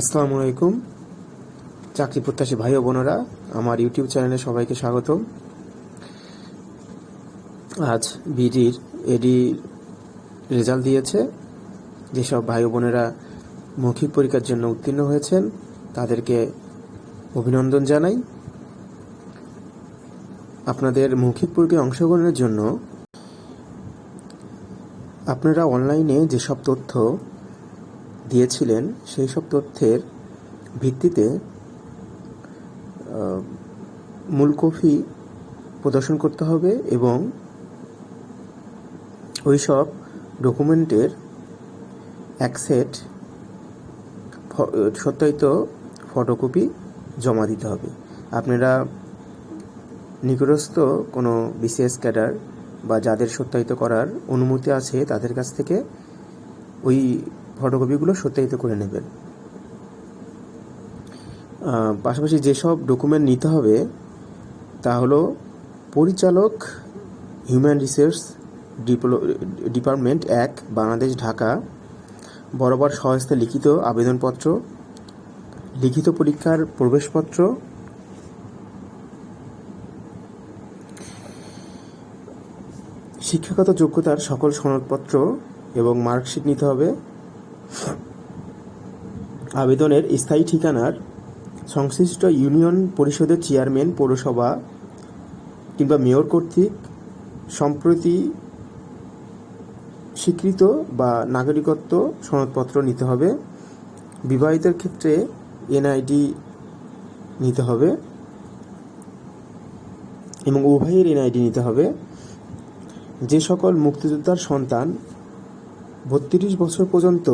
আসসালামু আলাইকুম। চাকরি প্রত্যাশী ভাই ও বোনেরা, আমার ইউটিউব চ্যানেলে সবাইকে স্বাগত আজ বিডির এডি রেজাল্ট দিয়েছে। যেসব ভাই ও বোনেরা মৌখিক পরীক্ষার জন্য উত্তীর্ণ হয়েছেন, তাদেরকে অভিনন্দন জানাই। আপনাদের মৌখিক পরীক্ষায় অংশগ্রহণের জন্য আপনারা অনলাইনে যেসব তথ্য দিয়েছিলেন সেই সব তথ্যের ভিত্তিতে মূল কপি প্রদর্শন করতে হবে এবং ওই সব ডকুমেন্টের এক সেট সত্যায়িত ফটোকপি জমা দিতে হবে। আপনারা নিকটস্থ কোনো বিসিএস ক্যাডার বা যাদের সত্যায়িত করার অনুমতি আছে তাদের কাছ থেকে ওই ফটোকপিগুলো সত্যায়িত করে নেবেন। পাশাপাশি যেসব ডকুমেন্ট নিতে হবে, তা হলো পরিচালক, হিউম্যান রিসোর্স ডিপার্টমেন্ট এক, বাংলাদেশ, ঢাকা, বরাবর সহস্তে লিখিত আবেদনপত্র, লিখিত পরীক্ষার প্রবেশপত্র, শিক্ষাগত যোগ্যতার সকল সনদপত্র এবং মার্কশিট নিতে হবে আবেদনের স্থায়ী ঠিকানার সংশ্লিষ্ট ইউনিয়ন পরিষদের চেয়ারম্যান, পৌরসভা কিংবা মেয়র কর্তৃক সম্প্রতি স্বীকৃত বা নাগরিকত্ব সনদপত্র নিতে হবে। বিবাহিতের ক্ষেত্রে এনআইডি নিতে হবে এবং উভয়ের এনআইডি নিতে হবে। যে সকল মুক্তিযোদ্ধার সন্তান বত্রিশ বছর পর্যন্ত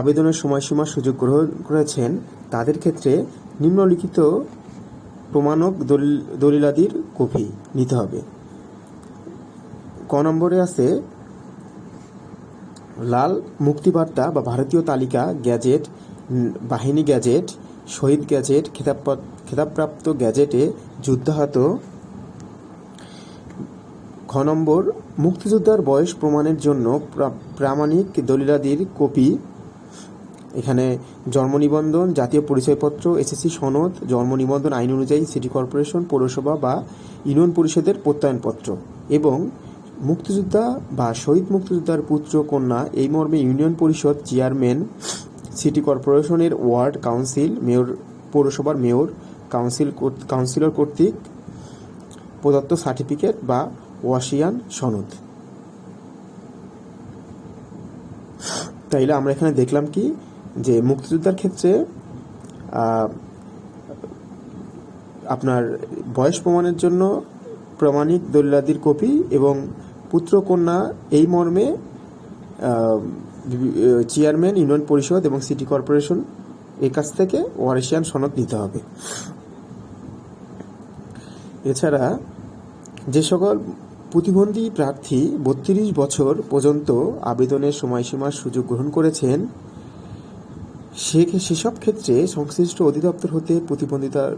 আবেদনের সময়সীমা সুযোগ গ্রহণ করেছেন, তাদের ক্ষেত্রে নিম্নলিখিত প্রমাণক দলিল, দলিলাদির কপি নিতে হবে। ক নম্বরে আছে, লাল মুক্তিবার্তা বা ভারতীয় তালিকা, গ্যাজেট বাহিনী গ্যাজেট, শহীদ গ্যাজেট খেতাব খেতাবপ্রাপ্ত গ্যাজেটে যুদ্ধাহত খ নম্বর, মুক্তিযোদ্ধার বয়স প্রমাণের জন্য প্রা- প্রামাণিক দলিলাদির কপি। এখানে জন্ম নিবন্ধন, জাতীয় পরিচয়পত্র, এসএসসি সনদ, জন্ম নিবন্ধন আইন অনুযায়ী সিটি কর্পোরেশন, পৌরসভা বা ইউনিয়ন পরিষদের প্রত্যয়নপত্র এবং মুক্তিযোদ্ধা বা শহীদ মুক্তিযোদ্ধার পুত্র, কন্যা এই মর্মে ইউনিয়ন পরিষদ চেয়ারম্যান, সিটি কর্পোরেশনের ওয়ার্ড কাউন্সিল, মেয়র, পৌরসভার মেয়র, কাউন্সিল কাউন্সিলর কর্তৃক প্রদত্ত সার্টিফিকেট বা ওয়াসিয়ান সনদ। তাইলে আমরা এখানে দেখলাম কি, যে মুক্তিযোদ্ধার ক্ষেত্রে আপনার বয়স প্রমাণের জন্য প্রমাণিক দলিলাদির কপি এবং পুত্র কন্যা এই মর্মে চেয়ারম্যান, ইউনিয়ন পরিষদ এবং সিটি কর্পোরেশন এর কাছ থেকে ওয়ারেশিয়ান সনদ নিতে হবে। এছাড়া যে সকল প্রতিবন্ধী প্রার্থী বত্রিশ বছর পর্যন্ত আবেদনের সময়সীমার সুযোগ গ্রহণ করেছেন। সে সেসব ক্ষেত্রে সংশ্লিষ্ট অধিদপ্তর হতে প্রতিবন্ধিতার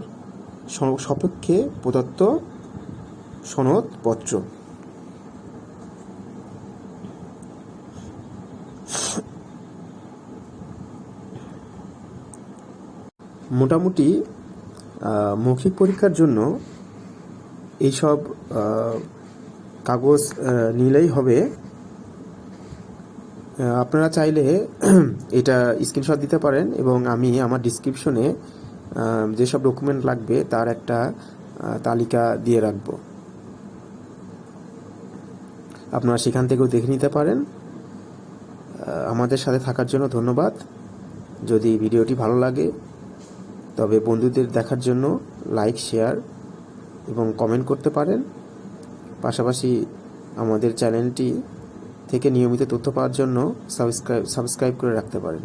সপক্ষে প্রদত্ত সনদপত্র। মোটামুটি মৌখিক পরীক্ষার জন্য এইসব কাগজ নিলেই হবে। আপনারা চাইলে এটা স্ক্রিনশট দিতে পারেন এবং আমি আমার ডিসক্রিপশনে যেসব ডকুমেন্ট লাগবে তার একটা তালিকা দিয়ে রাখব। আপনারা সেখান থেকেও দেখে নিতে পারেন। আমাদের সাথে থাকার জন্য ধন্যবাদ। যদি ভিডিওটি ভালো লাগে, তবে বন্ধুদের দেখার জন্য লাইক শেয়ার এবং কমেন্ট করতে পারেন। পাশাপাশি আমাদের চ্যানেলটি থেকে নিয়মিত তথ্য পাওয়ার জন্য সাবস্ক্রাইব সাবস্ক্রাইব করে রাখতে পারেন।